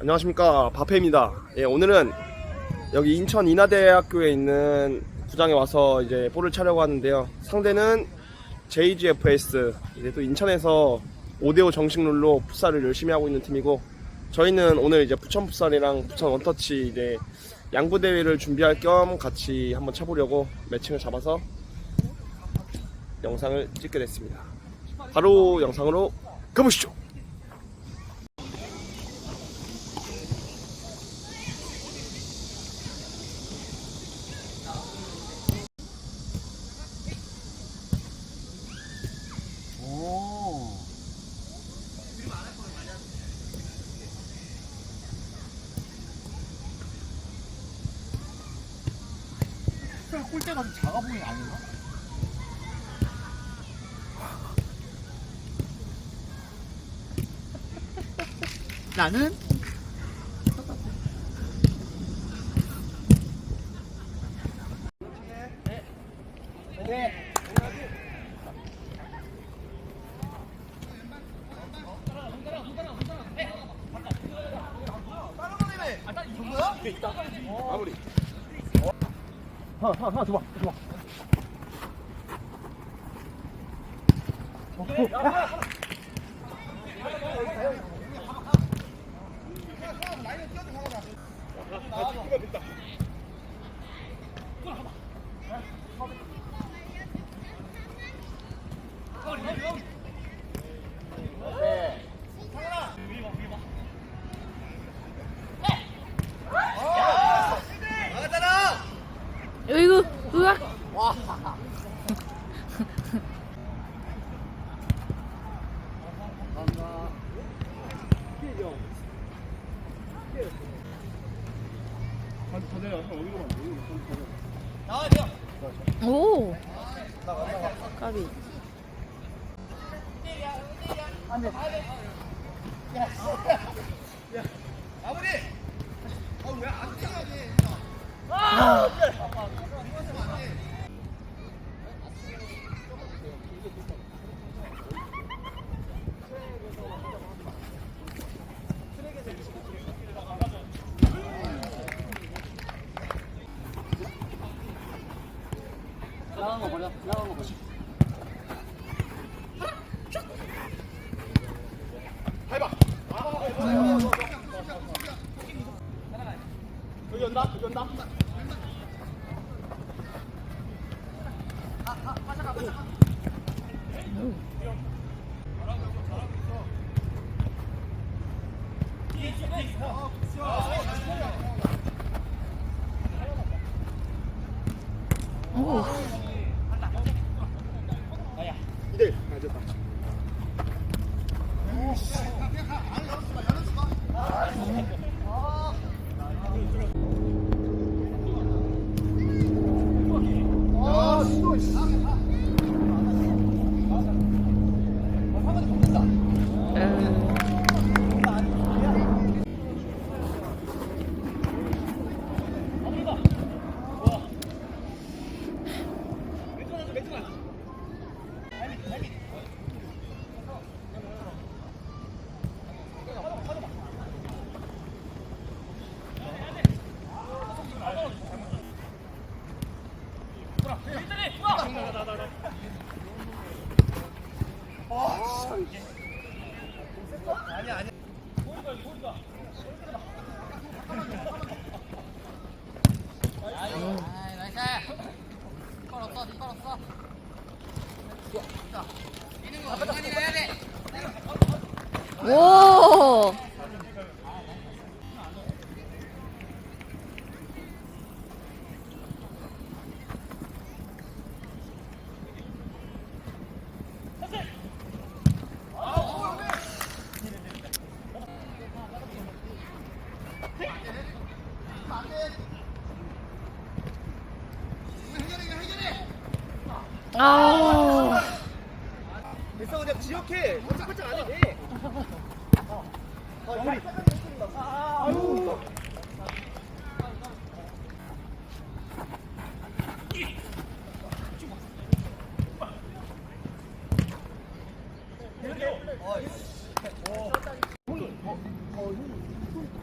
안녕하십니까 바페입니다. 예, 오늘은 여기 인천 인하대학교에 있는 구장에 와서 이제 볼을 차려고 하는데요. 상대는 JGFS. 이제 또 인천에서 5대5 정식 룰로 풋살을 열심히 하고 있는 팀이고 저희는 오늘 이제 부천 풋살이랑 부천 원터치 이제 양부 대회를 준비할 겸 같이 한번 쳐보려고 매칭을 잡아서 영상을 찍게 됐습니다. 바로 영상으로 가보시죠. 오. 꼴대가 좀 작아 보이는 아닌가? 나는 하나 하나 하나 줘봐 줘봐 어이구, 으악. 오. 까비. 나간 거 버려 나간 거 버려 Oh. 오. 아. 됐어 지역해. 깜짝깜짝 안 해. 돼.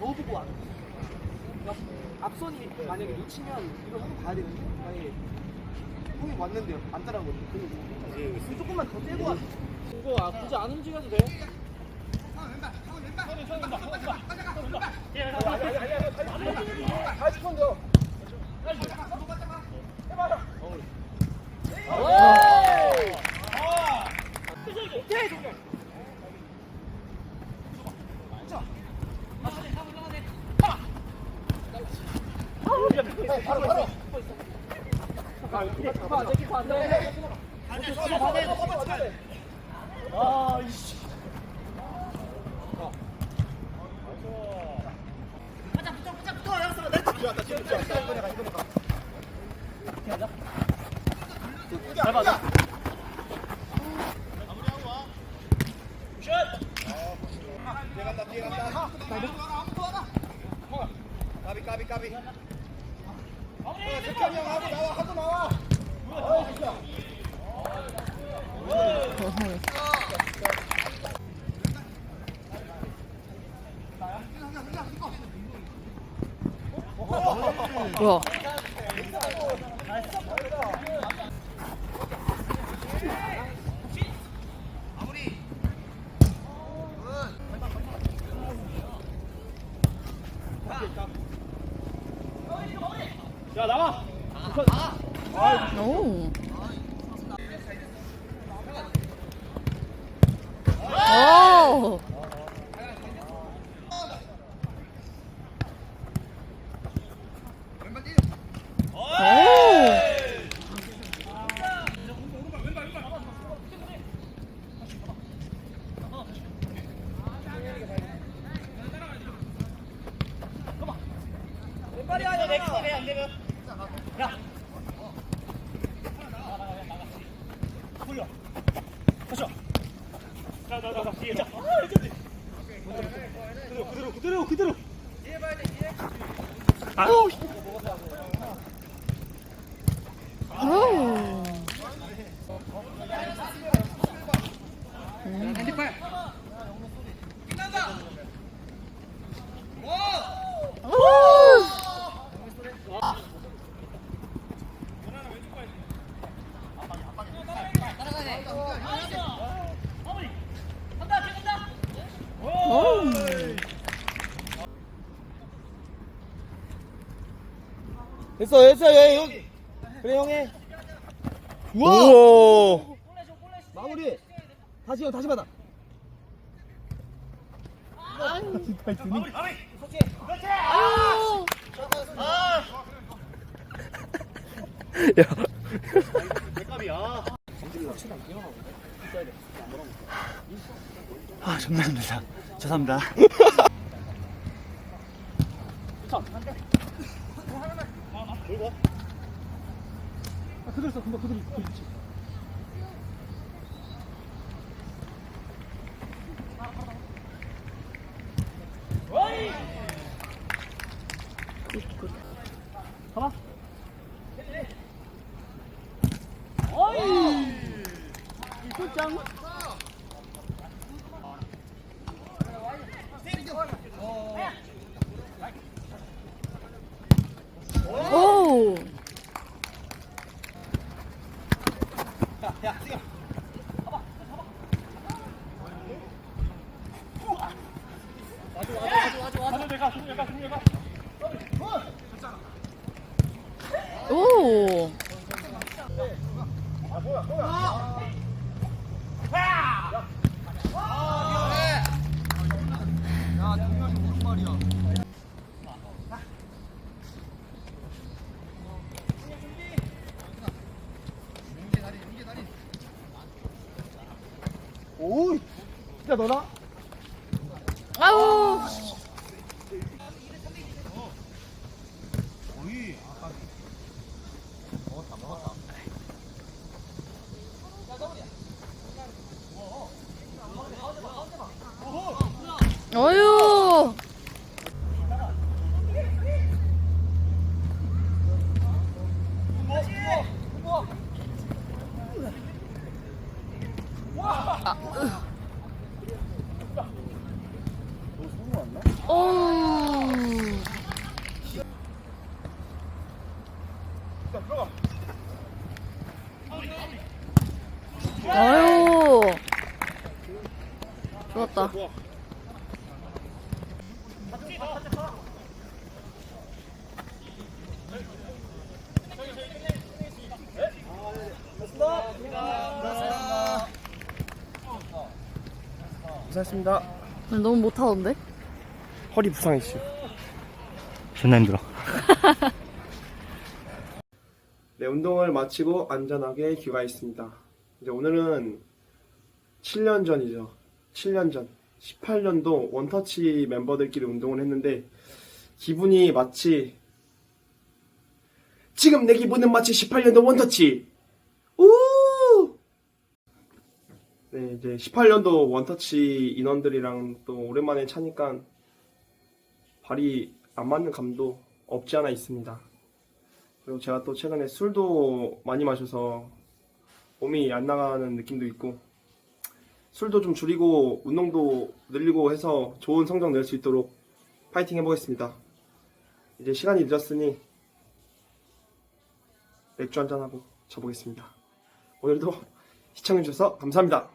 넣어보고. 그러니까 앞선이 만약에 놓치면 이걸 한번 가야 되는데 만약에 형이 왔는데요 안 따라오거든요. 그럼 조금만 더 떼고 와. 이거 아, 굳이 안 움직여도 돼. 까비 까비 까비 석현이 형 하고 나와 하고 나와 어이 진짜 뭐야? 야 나가. 오. 오. 오. 빨리 하자 내 거네 안 되면. 야. 돌려. 가자. 자자자 뒤에. 자. 그대로 그대로 그대로 그대로. 아우. 오. 오. 됐어 됐어 얘 여기. 그래 형이. 우와. 마무리. 다시 형 다시 받아. 아유. 야. 아 존나 힘들다. 죄송합니다. 그대로 써, 금방 그대로. 그렇지. 봐봐. 어이. 이거짱. 오. 오. 오이. 진짜 너나? 아우. 어유. 아, 어. 아유. 좋았다. 고생했습니다. 너무 못하던데? 허리 부상했어요. 존나 힘들어. 네, 운동을 마치고 안전하게 귀가했습니다. 이제 오늘은 7년 전이죠. 7년 전. 18년도 원터치 멤버들끼리 운동을 했는데 기분이 마치 지금 내 기분은 마치 18년도 원터치. 우! 네, 이제 18년도 원터치 인원들이랑 또 오랜만에 차니까 발이 안 맞는 감도 없지 않아 있습니다. 그리고 제가 또 최근에 술도 많이 마셔서 몸이 안 나가는 느낌도 있고 술도 좀 줄이고 운동도 늘리고 해서 좋은 성적 낼 수 있도록 파이팅 해보겠습니다. 이제 시간이 늦었으니 맥주 한잔하고 자보겠습니다. 오늘도 시청해주셔서 감사합니다.